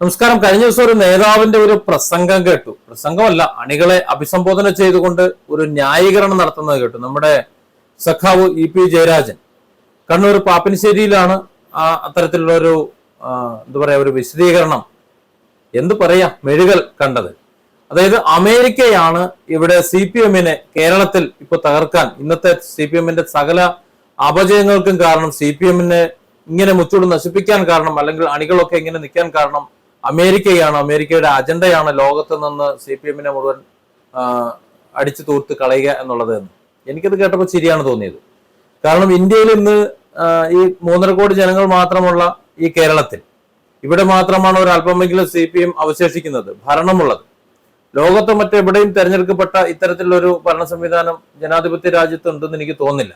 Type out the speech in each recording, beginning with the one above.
നമസ്കാരം. കഴിഞ്ഞ ദിവസം ഒരു നേതാവിന്റെ ഒരു പ്രസംഗം കേട്ടു. പ്രസംഗമല്ല അണികളെ അഭിസംബോധന ചെയ്തുകൊണ്ട് ഒരു ന്യായീകരണം നടത്തുന്നത് കേട്ടു. നമ്മുടെ സഖാവ് ഇ പി ജയരാജൻ. കണ്ണൂർ പാപ്പിനിശ്ശേരിയിലാണ് ആ അത്തരത്തിലുള്ള ഒരു എന്താ പറയാ ഒരു വിശദീകരണം. എന്ത് പറയാ മെഴുകൽ കണ്ടത്. അതായത് അമേരിക്കയാണ് ഇവിടെ സി പി എമ്മിനെ കേരളത്തിൽ ഇപ്പൊ തകർക്കാൻ. ഇന്നത്തെ സി പി എമ്മിന്റെ സകല അപജയങ്ങൾക്കും കാരണം സി പി എമ്മിനെ ഇങ്ങനെ മുച്ചൂട് നശിപ്പിക്കാൻ കാരണം അല്ലെങ്കിൽ അണികളൊക്കെ ഇങ്ങനെ നിൽക്കാൻ കാരണം അമേരിക്കയാണ് അമേരിക്കയുടെ അജണ്ടയാണ് ലോകത്ത് നിന്ന് സി പി എമ്മിനെ മുഴുവൻ അടിച്ചു തൂർത്ത് കളയുക എന്നുള്ളത് എന്ന്. എനിക്കത് കേട്ടപ്പോൾ ശരിയാണ് തോന്നിയത്. കാരണം ഇന്ത്യയിൽ ഇന്ന് ഈ മൂന്നര കോടി ജനങ്ങൾ മാത്രമുള്ള ഈ കേരളത്തിൽ ഇവിടെ മാത്രമാണ് ഒരു അല്പമെങ്കിലും സി പി എം അവശേഷിക്കുന്നത് ഭരണമുള്ളത്. ലോകത്ത് മറ്റെവിടെയും തെരഞ്ഞെടുക്കപ്പെട്ട ഇത്തരത്തിലുള്ള ഒരു ഭരണ സംവിധാനം ജനാധിപത്യ രാജ്യത്ത് ഉണ്ടെന്ന് എനിക്ക് തോന്നുന്നില്ല.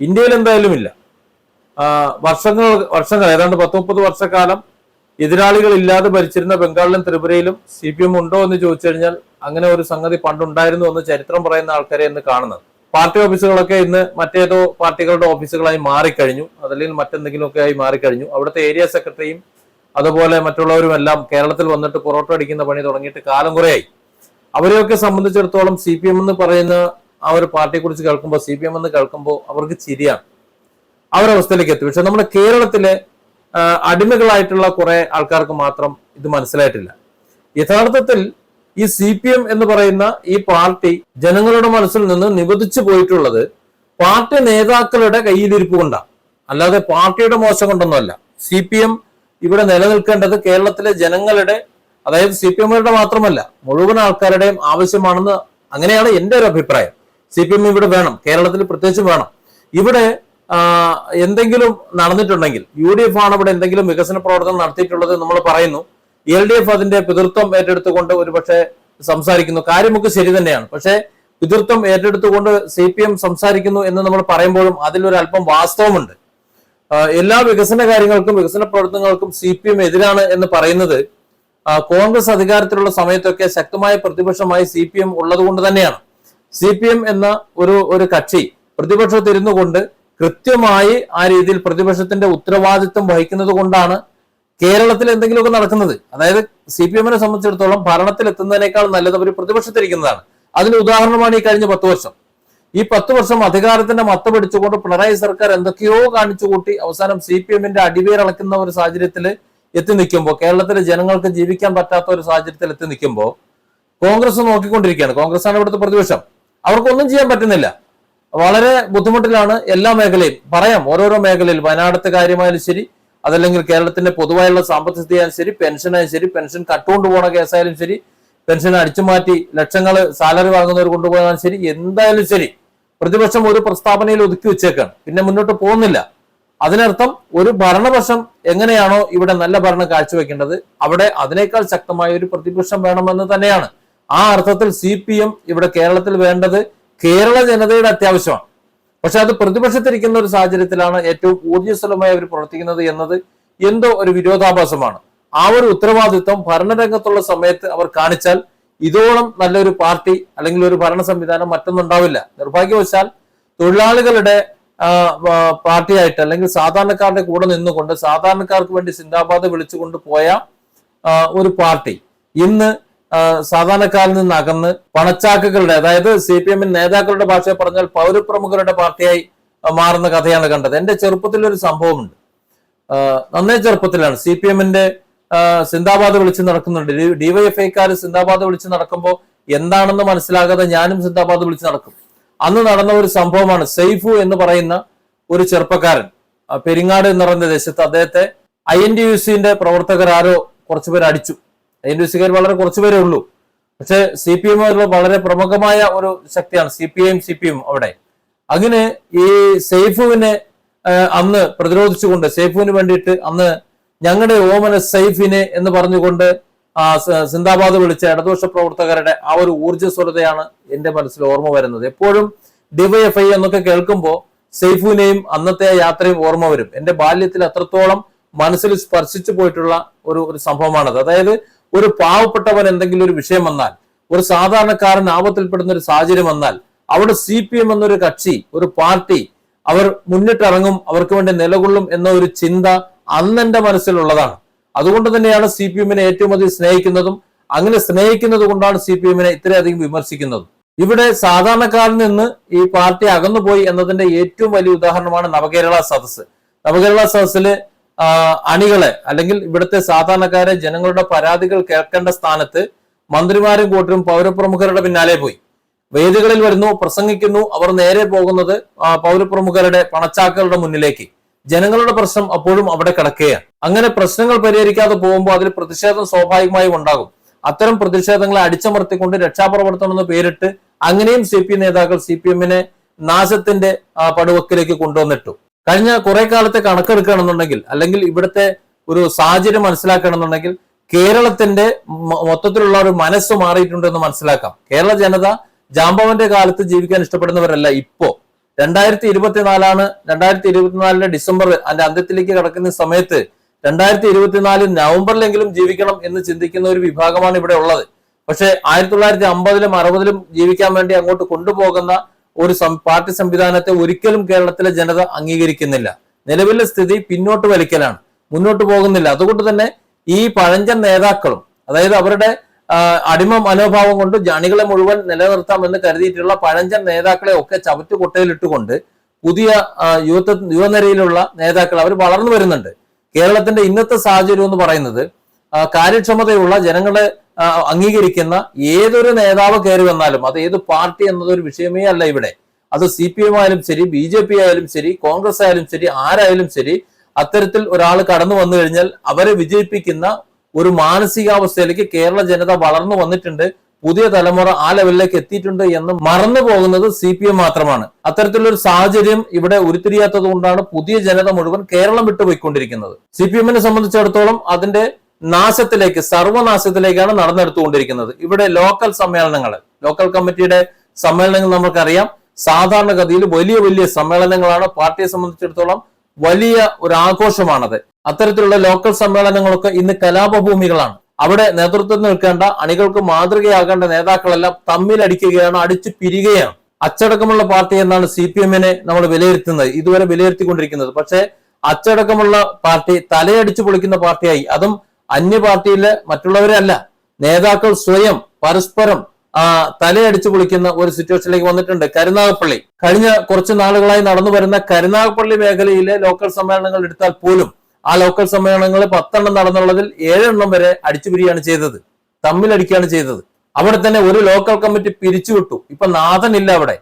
ഇന്ത്യയിൽ എന്തായാലും ഇല്ല. വർഷങ്ങൾ വർഷങ്ങൾ ഏതാണ്ട് പത്ത് മുപ്പത് വർഷക്കാലം എതിരാളികൾ ഇല്ലാതെ ഭരിച്ചിരുന്ന ബംഗാളിലും ത്രിപുരയിലും സി പി എം ഉണ്ടോ എന്ന് ചോദിച്ചു കഴിഞ്ഞാൽ അങ്ങനെ ഒരു സംഗതി പണ്ടുണ്ടായിരുന്നു എന്ന് ചരിത്രം പറയുന്ന ആൾക്കാരെ ഇന്ന് കാണുന്നത്. പാർട്ടി ഓഫീസുകളൊക്കെ ഇന്ന് മറ്റേതോ പാർട്ടികളുടെ ഓഫീസുകളായി മാറിക്കഴിഞ്ഞു. അതല്ലെങ്കിൽ മറ്റെന്തെങ്കിലുമൊക്കെ ആയി മാറിക്കഴിഞ്ഞു. അവിടുത്തെ ഏരിയ സെക്രട്ടറിയും അതുപോലെ മറ്റുള്ളവരും എല്ലാം കേരളത്തിൽ വന്നിട്ട് പൊറോട്ട അടിക്കുന്ന പണി തുടങ്ങിയിട്ട് കാലം കുറേയായി. അവരെയൊക്കെ സംബന്ധിച്ചിടത്തോളം സി പി എം എന്ന് പറയുന്ന ആ ഒരു പാർട്ടിയെ കുറിച്ച് കേൾക്കുമ്പോൾ സി പി എം എന്ന് കേൾക്കുമ്പോൾ അവർക്ക് ചിരിയാണ്. അവസ്ഥയിലേക്ക് എത്തി. പക്ഷെ നമ്മുടെ കേരളത്തിലെ അടിമകളായിട്ടുള്ള കുറെ ആൾക്കാർക്ക് മാത്രം ഇത് മനസ്സിലായിട്ടില്ല. യഥാർത്ഥത്തിൽ ഈ സി പി എം എന്ന് പറയുന്ന ഈ പാർട്ടി ജനങ്ങളുടെ മനസ്സിൽ നിന്ന് നിബന്ധിച്ചു പോയിട്ടുള്ളത് പാർട്ടി നേതാക്കളുടെ കയ്യിലിരിപ്പ് കൊണ്ടാണ് അല്ലാതെ പാർട്ടിയുടെ മോശം കൊണ്ടൊന്നുമല്ല. സി പി എം ഇവിടെ നിലനിൽക്കേണ്ടത് കേരളത്തിലെ ജനങ്ങളുടെ അതായത് സി പി എമ്മുകളുടെ മാത്രമല്ല മുഴുവൻ ആൾക്കാരുടെയും ആവശ്യമാണെന്ന് അങ്ങനെയാണ് എന്റെ ഒരു അഭിപ്രായം. സി പി എം ഇവിടെ വേണം കേരളത്തിൽ പ്രത്യേകിച്ച് വേണം. ഇവിടെ എന്തെങ്കിലും നടന്നിട്ടുണ്ടെങ്കിൽ യു ഡി എഫ് ആണ് ഇവിടെ എന്തെങ്കിലും വികസന പ്രവർത്തനം നടത്തിയിട്ടുള്ളത് നമ്മൾ പറയുന്നു. എൽ ഡി എഫ് അതിന്റെ പിതൃത്വം ഏറ്റെടുത്തുകൊണ്ട് ഒരുപക്ഷെ സംസാരിക്കുന്നു. കാര്യമൊക്കെ ശരി തന്നെയാണ്. പക്ഷേ പിതൃത്വം ഏറ്റെടുത്തുകൊണ്ട് സി പി എം സംസാരിക്കുന്നു എന്ന് നമ്മൾ പറയുമ്പോഴും അതിലൊരു അല്പം വാസ്തവമുണ്ട് എല്ലാ വികസന കാര്യങ്ങൾക്കും വികസന പ്രവർത്തനങ്ങൾക്കും സി പി എം എതിരാണ് എന്ന് പറയുന്നത് കോൺഗ്രസ് അധികാരത്തിലുള്ള സമയത്തൊക്കെ ശക്തമായ പ്രതിപക്ഷമായി സി പി എം ഉള്ളത് കൊണ്ട് തന്നെയാണ്. സി പി എം എന്ന ഒരു ഒരു കക്ഷി പ്രതിപക്ഷത്തിരുന്നു കൊണ്ട് കൃത്യമായി ആ രീതിയിൽ പ്രതിപക്ഷത്തിന്റെ ഉത്തരവാദിത്വം വഹിക്കുന്നത് കൊണ്ടാണ് കേരളത്തിൽ എന്തെങ്കിലുമൊക്കെ നടക്കുന്നത്. അതായത് സി പി എമ്മിനെ സംബന്ധിച്ചിടത്തോളം ഭരണത്തിൽ എത്തുന്നതിനേക്കാൾ നല്ലത് അവർ പ്രതിപക്ഷത്തിരിക്കുന്നതാണ്. അതിന് ഉദാഹരണമാണ് ഈ കഴിഞ്ഞ പത്ത് വർഷം. ഈ പത്ത് വർഷം അധികാരത്തിന്റെ മത്ത പിടിച്ചുകൊണ്ട് പിണറായി സർക്കാർ എന്തൊക്കെയോ കാണിച്ചു കൂട്ടി അവസാനം സി പി എമ്മിന്റെ അടിവേരളക്കുന്ന ഒരു സാഹചര്യത്തിൽ എത്തി നിൽക്കുമ്പോൾ കേരളത്തിലെ ജനങ്ങൾക്ക് ജീവിക്കാൻ പറ്റാത്ത ഒരു സാഹചര്യത്തിൽ എത്തി നിൽക്കുമ്പോൾ കോൺഗ്രസ് നോക്കിക്കൊണ്ടിരിക്കുകയാണ്. കോൺഗ്രസ് ആണ് ഇവിടുത്തെ പ്രതിപക്ഷം. അവർക്കൊന്നും ചെയ്യാൻ പറ്റുന്നില്ല. വളരെ ബുദ്ധിമുട്ടിലാണ് എല്ലാ മേഖലയും. പറയാം ഓരോരോ മേഖലയിൽ വയനാടത്തെ കാര്യമായാലും ശരി അതല്ലെങ്കിൽ കേരളത്തിന്റെ പൊതുവായുള്ള സാമ്പത്തിക സ്ഥിതി ആയാലും ശരി പെൻഷനായാലും ശരി പെൻഷൻ കട്ടുകൊണ്ട് പോണ കേസായാലും ശരി പെൻഷൻ അടിച്ചുമാറ്റി ലക്ഷങ്ങൾ സാലറി വാങ്ങുന്നവർ കൊണ്ടുപോയാലും ശരി എന്തായാലും ശരി പ്രതിപക്ഷം ഒരു പ്രസ്താവനയിൽ ഒതുക്കി വെച്ചേക്കാണ്. പിന്നെ മുന്നോട്ട് പോകുന്നില്ല. അതിനർത്ഥം ഒരു ഭരണപക്ഷം എങ്ങനെയാണോ ഇവിടെ നല്ല ഭരണം കാഴ്ചവെക്കേണ്ടത് അവിടെ അതിനേക്കാൾ ശക്തമായ ഒരു പ്രതിപക്ഷം വേണമെന്ന് തന്നെയാണ്. ആ അർത്ഥത്തിൽ സി ഇവിടെ കേരളത്തിൽ വേണ്ടത് കേരള ജനതയുടെ അത്യാവശ്യമാണ്. പക്ഷെ അത് പ്രതിപക്ഷത്തിരിക്കുന്ന ഒരു സാഹചര്യത്തിലാണ് ഏറ്റവും ഊർജസ്വലമായി അവർ പ്രവർത്തിക്കുന്നത് എന്നത് എന്തോ ഒരു വിരോധാഭാസമാണ്. ആ ഒരു ഉത്തരവാദിത്വം ഭരണരംഗത്തുള്ള സമയത്ത് അവർ കാണിച്ചാൽ ഇതോളം നല്ലൊരു പാർട്ടി അല്ലെങ്കിൽ ഒരു ഭരണ സംവിധാനം മറ്റൊന്നുണ്ടാവില്ല. നിർഭാഗ്യവശാൽ തൊഴിലാളികളുടെ പാർട്ടിയായിട്ട് അല്ലെങ്കിൽ സാധാരണക്കാരുടെ കൂടെ നിന്നുകൊണ്ട് സാധാരണക്കാർക്ക് വേണ്ടി സിന്ദാബാദ് വിളിച്ചുകൊണ്ട് പോയ ഒരു പാർട്ടി ഇന്ന് സാധാരണക്കാരിൽ നിന്ന് അകന്ന് പണച്ചാക്കുകളുടെ അതായത് സി പി എമ്മിൻ നേതാക്കളുടെ ഭാഷയെ പറഞ്ഞാൽ പൗരപ്രമുഖരുടെ പാർട്ടിയായി മാറുന്ന കഥയാണ് കണ്ടത്. എന്റെ ചെറുപ്പത്തിൽ ഒരു സംഭവമുണ്ട് നന്നേ ചെറുപ്പത്തിലാണ്. സി പി എമ്മിന്റെ സിന്ദാബാദ് വിളിച്ച് നടക്കുന്നുണ്ട്. ഡിവൈഎഫ്ഐക്കാർ സിന്ദാബാദ് വിളിച്ച് നടക്കുമ്പോൾ എന്താണെന്ന് മനസ്സിലാകാതെ ഞാനും സിന്ദാബാദ് വിളിച്ച് നടക്കും. അന്ന് നടന്ന ഒരു സംഭവമാണ് സെയ്ഫു എന്ന് പറയുന്ന ഒരു ചെറുപ്പക്കാരൻ. പെരിങ്ങാട് എന്ന് പറയുന്ന ദേശത്ത് അദ്ദേഹത്തെ ഐ എൻ ഡി യു സിന്റെ പ്രവർത്തകർ ആരോ കുറച്ചുപേർ അടിച്ചു യു വളരെ കുറച്ചുപേരേ ഉള്ളൂ. പക്ഷെ സി പി എം വളരെ പ്രമുഖമായ ഒരു ശക്തിയാണ് സി പി ഐയും സി പി എം അവിടെ. അങ്ങനെ ഈ സെയ്ഫുവിനെ അന്ന് പ്രതിരോധിച്ചുകൊണ്ട് സെയ്ഫുവിന് വേണ്ടിയിട്ട് അന്ന് ഞങ്ങളുടെ ഓമന സെയ്ഫിനെ എന്ന് പറഞ്ഞുകൊണ്ട് ആ സിന്ദാബാദ് വിളിച്ച ഇടതുപക്ഷ പ്രവർത്തകരുടെ ആ ഒരു ഊർജസ്വലതയാണ് എന്റെ മനസ്സിൽ ഓർമ്മ വരുന്നത്. എപ്പോഴും ഡിവൈഎഫ്ഐ എന്നൊക്കെ കേൾക്കുമ്പോൾ സെയ്ഫുവിനെയും അന്നത്തെ യാത്രയും ഓർമ്മ വരും. എന്റെ ബാല്യത്തിൽ അത്രത്തോളം മനസ്സിൽ സ്പർശിച്ചു പോയിട്ടുള്ള ഒരു ഒരു സംഭവമാണത്. അതായത് ഒരു പാവപ്പെട്ടവൻ എന്തെങ്കിലും ഒരു വിഷയം വന്നാൽ ഒരു സാധാരണക്കാരൻ ആപത്തിൽപ്പെടുന്ന ഒരു സാഹചര്യം വന്നാൽ അവിടെ സി പി എം എന്നൊരു കക്ഷി ഒരു പാർട്ടി അവർ മുന്നിട്ടിറങ്ങും അവർക്ക് വേണ്ടി നിലകൊള്ളും എന്ന ഒരു ചിന്ത അന്ന് എന്റെ മനസ്സിലുള്ളതാണ്. അതുകൊണ്ട് തന്നെയാണ് സി പി എമ്മിനെ ഏറ്റവും അധികം സ്നേഹിക്കുന്നതും അങ്ങനെ സ്നേഹിക്കുന്നത് കൊണ്ടാണ് സി പി എമ്മിനെ ഇത്രയധികം വിമർശിക്കുന്നതും. ഇവിടെ സാധാരണക്കാരിൽ നിന്ന് ഈ പാർട്ടി അകന്നുപോയി എന്നതിന്റെ ഏറ്റവും വലിയ ഉദാഹരണമാണ് നവകേരള സദസ്സ്. നവകേരള സദസ്സിൽ അണികളെ അല്ലെങ്കിൽ ഇവിടുത്തെ സാധാരണക്കാരെ ജനങ്ങളുടെ പരാതികൾ കേൾക്കേണ്ട സ്ഥാനത്ത് മന്ത്രിമാരും കൂട്ടരും പൗരപ്രമുഖരുടെ പിന്നാലെ പോയി. വേദികളിൽ വരുന്നു പ്രസംഗിക്കുന്നു അവർ നേരെ പോകുന്നത് പൗരപ്രമുഖരുടെ പണച്ചാക്കളുടെ മുന്നിലേക്ക്. ജനങ്ങളുടെ പ്രശ്നം അപ്പോഴും അവിടെ കിടക്കുകയാണ്. അങ്ങനെ പ്രശ്നങ്ങൾ പരിഹരിക്കാതെ പോകുമ്പോൾ അതിൽ പ്രതിഷേധം സ്വാഭാവികമായും ഉണ്ടാകും. അത്തരം പ്രതിഷേധങ്ങളെ അടിച്ചമർത്തിക്കൊണ്ട് രക്ഷാപ്രവർത്തനം എന്ന് പേരിട്ട് അങ്ങനെയും സി പി നേതാക്കൾ സി പി എമ്മിനെ നാശത്തിന്റെ പടുവക്കിലേക്ക് കൊണ്ടുവന്നിട്ടു. കഴിഞ്ഞ കുറെ കാലത്തെ കണക്കെടുക്കുകയാണെന്നുണ്ടെങ്കിൽ അല്ലെങ്കിൽ ഇവിടുത്തെ ഒരു സാഹചര്യം മനസ്സിലാക്കുകയാണെന്നുണ്ടെങ്കിൽ കേരളത്തിന്റെ മൊത്തത്തിലുള്ള ഒരു മനസ്സ് മാറിയിട്ടുണ്ടെന്ന് മനസ്സിലാക്കാം. കേരള ജനത ജാംബവന്റെ കാലത്ത് ജീവിക്കാൻ ഇഷ്ടപ്പെടുന്നവരല്ല ഇപ്പോ. രണ്ടായിരത്തി ഇരുപത്തിനാലാണ് രണ്ടായിരത്തി ഇരുപത്തിനാലിന്റെ ഡിസംബർ അതിന്റെ അന്ത്യത്തിലേക്ക് കടക്കുന്ന സമയത്ത് രണ്ടായിരത്തി ഇരുപത്തിനാല് നവംബറിലെങ്കിലും ജീവിക്കണം എന്ന് ചിന്തിക്കുന്ന ഒരു വിഭാഗമാണ് ഇവിടെ ഉള്ളത്. പക്ഷെ ആയിരത്തി തൊള്ളായിരത്തി അമ്പതിലും അറുപതിലും ജീവിക്കാൻ വേണ്ടി അങ്ങോട്ട് കൊണ്ടുപോകുന്ന ഒരു പാർട്ടി സംവിധാനത്തെ ഒരിക്കലും കേരളത്തിലെ ജനത അംഗീകരിക്കുന്നില്ല. നിലവിലെ സ്ഥിതി പിന്നോട്ട് വലിക്കലാണ്. മുന്നോട്ട് പോകുന്നില്ല. അതുകൊണ്ട് തന്നെ ഈ പഴഞ്ചൻ നേതാക്കളും അതായത് അവരുടെ അടിമ മനോഭാവം കൊണ്ട് ജാണികളെ മുഴുവൻ നിലനിർത്താമെന്ന് കരുതിയിട്ടുള്ള പഴഞ്ചൻ നേതാക്കളെ ഒക്കെ ചവറ്റുകൊട്ടയിലിട്ടുകൊണ്ട് പുതിയ യുവത്വ യുവനിരയിലുള്ള നേതാക്കൾ അവർ വളർന്നു വരുന്നുണ്ട്. കേരളത്തിന്റെ ഇന്നത്തെ സാഹചര്യം എന്ന് പറയുന്നത് കാര്യക്ഷമതയുള്ള ജനങ്ങളെ അംഗീകരിക്കുന്ന ഏതൊരു നേതാവ് കയറി വന്നാലും അത് ഏത് പാർട്ടി എന്നതൊരു വിഷയമേ അല്ല ഇവിടെ. അത് സി പി എം ആയാലും ശരി ബി ജെ പി ആയാലും ശരി കോൺഗ്രസ് ആയാലും ശരി ആരായാലും ശരി അത്തരത്തിൽ ഒരാൾ കടന്നു വന്നു കഴിഞ്ഞാൽ അവരെ വിജയിപ്പിക്കുന്ന ഒരു മാനസികാവസ്ഥയിലേക്ക് കേരള ജനത വളർന്നു വന്നിട്ടുണ്ട്. പുതിയ തലമുറ ആ ലെവലിലേക്ക് എത്തിയിട്ടുണ്ട് എന്ന് മറന്നു പോകുന്നത് സി പി എം മാത്രമാണ്. അത്തരത്തിലൊരു സാഹചര്യം ഇവിടെ ഉരുത്തിരിയാത്തത് കൊണ്ടാണ് പുതിയ ജനത മുഴുവൻ കേരളം വിട്ടുപോയിക്കൊണ്ടിരിക്കുന്നത്. സി പി എമ്മിനെ സംബന്ധിച്ചിടത്തോളം അതിന്റെ നാശത്തിലേക്ക് സർവനാശത്തിലേക്കാണ് നടന്നെടുത്തുകൊണ്ടിരിക്കുന്നത്. ഇവിടെ ലോക്കൽ സമ്മേളനങ്ങൾ ലോക്കൽ കമ്മിറ്റിയുടെ സമ്മേളനങ്ങൾ നമുക്കറിയാം. സാധാരണഗതിയിൽ വലിയ വലിയ സമ്മേളനങ്ങളാണ് പാർട്ടിയെ സംബന്ധിച്ചിടത്തോളം വലിയ ഒരു ആഘോഷമാണത്. അത്തരത്തിലുള്ള ലോക്കൽ സമ്മേളനങ്ങളൊക്കെ ഇന്ന് കലാപഭൂമികളാണ്. അവിടെ നേതൃത്വം നിൽക്കേണ്ട അണികൾക്ക് മാതൃകയാകേണ്ട നേതാക്കളെല്ലാം തമ്മിലടിക്കുകയാണ് അടിച്ചു പിരികയാണ് അച്ചടക്കമുള്ള പാർട്ടി എന്നാണ് സി പി എമ്മിനെ നമ്മൾ വിലയിരുത്തുന്നത്. ഇതുവരെ വിലയിരുത്തിക്കൊണ്ടിരിക്കുന്നത്. പക്ഷേ അച്ചടക്കമുള്ള പാർട്ടി തലയടിച്ചു പൊളിക്കുന്ന പാർട്ടിയായി. അതും അന്യ പാർട്ടിയിലെ മറ്റുള്ളവരെ അല്ല നേതാക്കൾ സ്വയം പരസ്പരം ആ തലയടിച്ചു പൊളിക്കുന്ന ഒരു സിറ്റുവേഷനിലേക്ക് വന്നിട്ടുണ്ട്. കരുനാഗപ്പള്ളി. കഴിഞ്ഞ കുറച്ച് നാളുകളായി നടന്നു വരുന്ന കരുനാഗപ്പള്ളി മേഖലയിലെ ലോക്കൽ സമ്മേളനങ്ങൾ എടുത്താൽ പോലും ആ ലോക്കൽ സമ്മേളനങ്ങളിൽ പത്തെണ്ണം നടന്നുള്ളതിൽ ഏഴെണ്ണം വരെ അടിച്ചുപിരിയാണ് ചെയ്തത്. തമ്മിലടിക്കുകയാണ് ചെയ്തത്. അവിടെ തന്നെ ഒരു ലോക്കൽ കമ്മിറ്റി പിരിച്ചുവിട്ടു. ഇപ്പൊ നാഥനില്ല അവിടെ.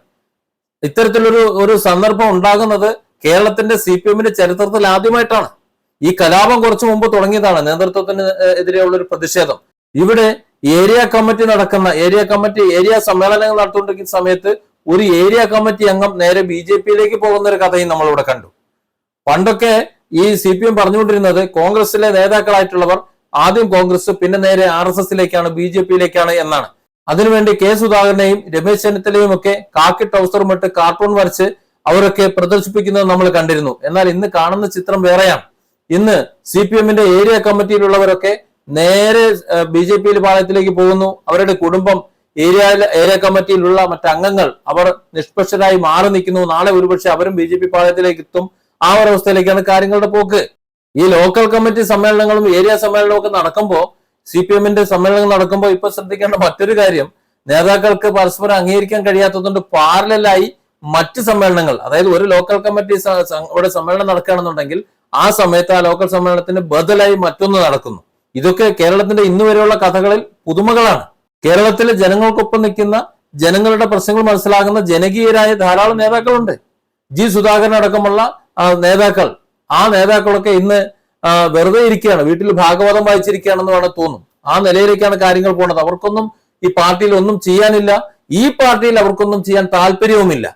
ഇത്തരത്തിലൊരു ഒരു സന്ദർഭം ഉണ്ടാകുന്നത് കേരളത്തിന്റെ സി പി എമ്മിന്റെ ചരിത്രത്തിൽ ആദ്യമായിട്ടാണ്. ഈ കലാപം കുറച്ചു മുമ്പ് തുടങ്ങിയതാണ് നേതൃത്വത്തിന് എതിരെയുള്ള ഒരു പ്രതിഷേധം. ഇവിടെ ഏരിയ കമ്മിറ്റി നടക്കുന്ന ഏരിയ കമ്മിറ്റി ഏരിയ സമ്മേളനങ്ങൾ നടത്തുകൊണ്ടിരിക്കുന്ന സമയത്ത് ഒരു ഏരിയ കമ്മിറ്റി അംഗം നേരെ ബി ജെ പിയിലേക്ക് പോകുന്ന ഒരു കഥയും നമ്മളിവിടെ കണ്ടു. പണ്ടൊക്കെ ഈ സി പി എം പറഞ്ഞുകൊണ്ടിരുന്നത് കോൺഗ്രസിലെ നേതാക്കളായിട്ടുള്ളവർ ആദ്യം കോൺഗ്രസ് പിന്നെ നേരെ ആർ എസ് എസിലേക്കാണ് ബി ജെ പിയിലേക്കാണ് എന്നാണ്. അതിനുവേണ്ടി കെ സുധാകരനെയും രമേശ് ചെന്നിത്തലയും ഒക്കെ കാക്കി ട്രൗസറും കാർട്ടൂൺ വരച്ച് അവരൊക്കെ പ്രദർശിപ്പിക്കുന്നത് നമ്മൾ കണ്ടിരുന്നു. എന്നാൽ ഇന്ന് കാണുന്ന ചിത്രം വേറെയാണ്. ഇന്ന് സി പി എമ്മിന്റെ ഏരിയ കമ്മിറ്റിയിലുള്ളവരൊക്കെ നേരെ ബി ജെ പിയിൽ പാളയത്തിലേക്ക് പോകുന്നു. അവരുടെ കുടുംബം ഏരിയ ഏരിയ കമ്മിറ്റിയിലുള്ള മറ്റ് അംഗങ്ങൾ അവർ നിഷ്പക്ഷരായി മാറി നിൽക്കുന്നു. നാളെ ഒരുപക്ഷെ അവരും ബി ജെ പി പാളയത്തിലേക്ക് എത്തും. ആ ഒരു അവസ്ഥയിലേക്കാണ് കാര്യങ്ങളുടെ പോക്ക്. ഈ ലോക്കൽ കമ്മിറ്റി സമ്മേളനങ്ങളും ഏരിയ സമ്മേളനവും ഒക്കെ നടക്കുമ്പോൾ സി പി എമ്മിന്റെ സമ്മേളനങ്ങൾ നടക്കുമ്പോൾ ഇപ്പൊ ശ്രദ്ധിക്കേണ്ട മറ്റൊരു കാര്യം നേതാക്കൾക്ക് പരസ്പരം അംഗീകരിക്കാൻ കഴിയാത്തതുകൊണ്ട് പാരലായി മറ്റ് സമ്മേളനങ്ങൾ അതായത് ഒരു ലോക്കൽ കമ്മിറ്റി സമ്മേളനം നടക്കുകയാണെന്നുണ്ടെങ്കിൽ ആ സമയത്ത് ആ ലോക്കൽ സമ്മേളനത്തിന് ബദലായി മറ്റൊന്ന് നടക്കുന്നു. ഇതൊക്കെ കേരളത്തിന്റെ ഇന്നു വരെയുള്ള കഥകളിൽ പുതുമകളാണ്. കേരളത്തിലെ ജനങ്ങൾക്കൊപ്പം നിൽക്കുന്ന ജനങ്ങളുടെ പ്രശ്നങ്ങൾ മനസ്സിലാകുന്ന ജനകീയരായ ധാരാളം നേതാക്കളുണ്ട്. ജി സുധാകരൻ അടക്കമുള്ള നേതാക്കൾ. ആ നേതാക്കളൊക്കെ ഇന്ന് വെറുതെ ഇരിക്കുകയാണ്. വീട്ടിൽ ഭാഗവതം വായിച്ചിരിക്കുകയാണെന്ന് വേണം തോന്നും. ആ നിലയിലേക്കാണ് കാര്യങ്ങൾ പോണത്. അവർക്കൊന്നും ഈ പാർട്ടിയിൽ ഒന്നും ചെയ്യാനില്ല. ഈ പാർട്ടിയിൽ അവർക്കൊന്നും ചെയ്യാൻ താല്പര്യവുമില്ല.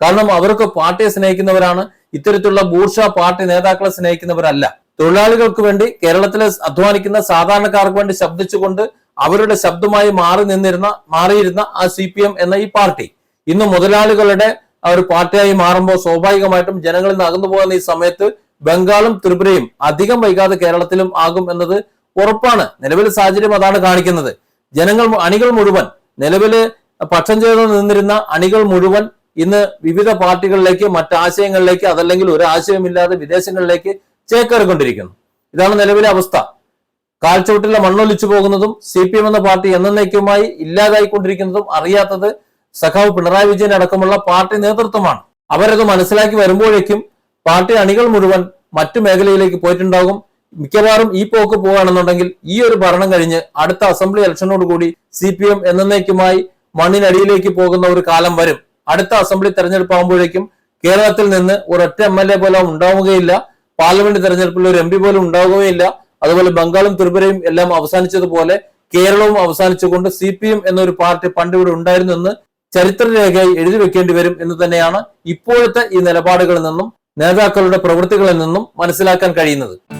കാരണം അവർക്ക് പാർട്ടിയെ സ്നേഹിക്കുന്നവരാണ് ഇത്തരത്തിലുള്ള ബൂർഷ പാർട്ടി നേതാക്കളെ സ്നേഹിക്കുന്നവരല്ല. തൊഴിലാളികൾക്ക് വേണ്ടി കേരളത്തിലെ അധ്വാനിക്കുന്ന സാധാരണക്കാർക്ക് വേണ്ടി ശബ്ദിച്ചുകൊണ്ട് അവരുടെ ശബ്ദമായി മാറി നിന്നിരുന്ന മാറിയിരുന്ന ആ സി പി എം എന്ന ഈ പാർട്ടി. ഇന്ന് മുതലാളികളുടെ ഒരു പാർട്ടിയായി മാറുമ്പോൾ സ്വാഭാവികമായിട്ടും ജനങ്ങളിൽ നിന്ന് അകന്നു പോകുന്ന ഈ സമയത്ത് ബംഗാളും ത്രിപുരയും അധികം വൈകാതെ കേരളത്തിലും ആകും എന്നത് ഉറപ്പാണ്. നിലവിലെ സാഹചര്യം അതാണ് കാണിക്കുന്നത്. ജനങ്ങൾ അണികൾ മുഴുവൻ നിലവിൽ പക്ഷം ചേർന്ന് നിന്നിരുന്ന അണികൾ മുഴുവൻ ഇന്ന് വിവിധ പാർട്ടികളിലേക്ക് മറ്റു ആശയങ്ങളിലേക്ക് അതല്ലെങ്കിൽ ഒരു ആശയമില്ലാതെ വിദേശങ്ങളിലേക്ക് ചേക്കേറിക്കൊണ്ടിരിക്കുന്നു. ഇതാണ് നിലവിലെ അവസ്ഥ. കാൽച്ചുവട്ടിലെ മണ്ണൊലിച്ചു പോകുന്നതും സി പി എം എന്ന പാർട്ടി എന്നേക്കുമായി ഇല്ലാതായിക്കൊണ്ടിരിക്കുന്നതും അറിയാത്തത് സഖാവ് പിണറായി വിജയൻ അടക്കമുള്ള പാർട്ടി നേതൃത്വമാണ്. അവരത് മനസ്സിലാക്കി വരുമ്പോഴേക്കും പാർട്ടി അണികൾ മുഴുവൻ മറ്റു മേഖലയിലേക്ക് പോയിട്ടുണ്ടാകും. മിക്കവാറും ഈ പോക്ക് പോവുകയാണെന്നുണ്ടെങ്കിൽ ഈ ഒരു ഭരണം കഴിഞ്ഞ് അടുത്ത അസംബ്ലി ഇലക്ഷനോടുകൂടി സി പി എം എന്നേക്കുമായി മണ്ണിനടിയിലേക്ക് പോകുന്ന ഒരു കാലം വരും. അടുത്ത അസംബ്ലി തെരഞ്ഞെടുപ്പ് ആകുമ്പോഴേക്കും കേരളത്തിൽ നിന്ന് ഒരൊറ്റ എം എൽ എ പോലും ഉണ്ടാവുകയില്ല. പാർലമെന്റ് തെരഞ്ഞെടുപ്പിൽ ഒരു എം പി പോലും ഉണ്ടാവുകയില്ല. അതുപോലെ ബംഗാളും ത്രിപുരയും എല്ലാം അവസാനിച്ചതുപോലെ കേരളവും അവസാനിച്ചുകൊണ്ട് സി പി എം എന്നൊരു പാർട്ടി പണ്ട് ഇവിടെ ഉണ്ടായിരുന്നു എന്ന് ചരിത്രരേഖയായി എഴുതി വെക്കേണ്ടി വരും എന്ന് തന്നെയാണ് ഇപ്പോഴത്തെ ഈ നിലപാടുകളിൽ നിന്നും നേതാക്കളുടെ പ്രവൃത്തികളിൽ നിന്നും മനസ്സിലാക്കാൻ കഴിയുന്നത്.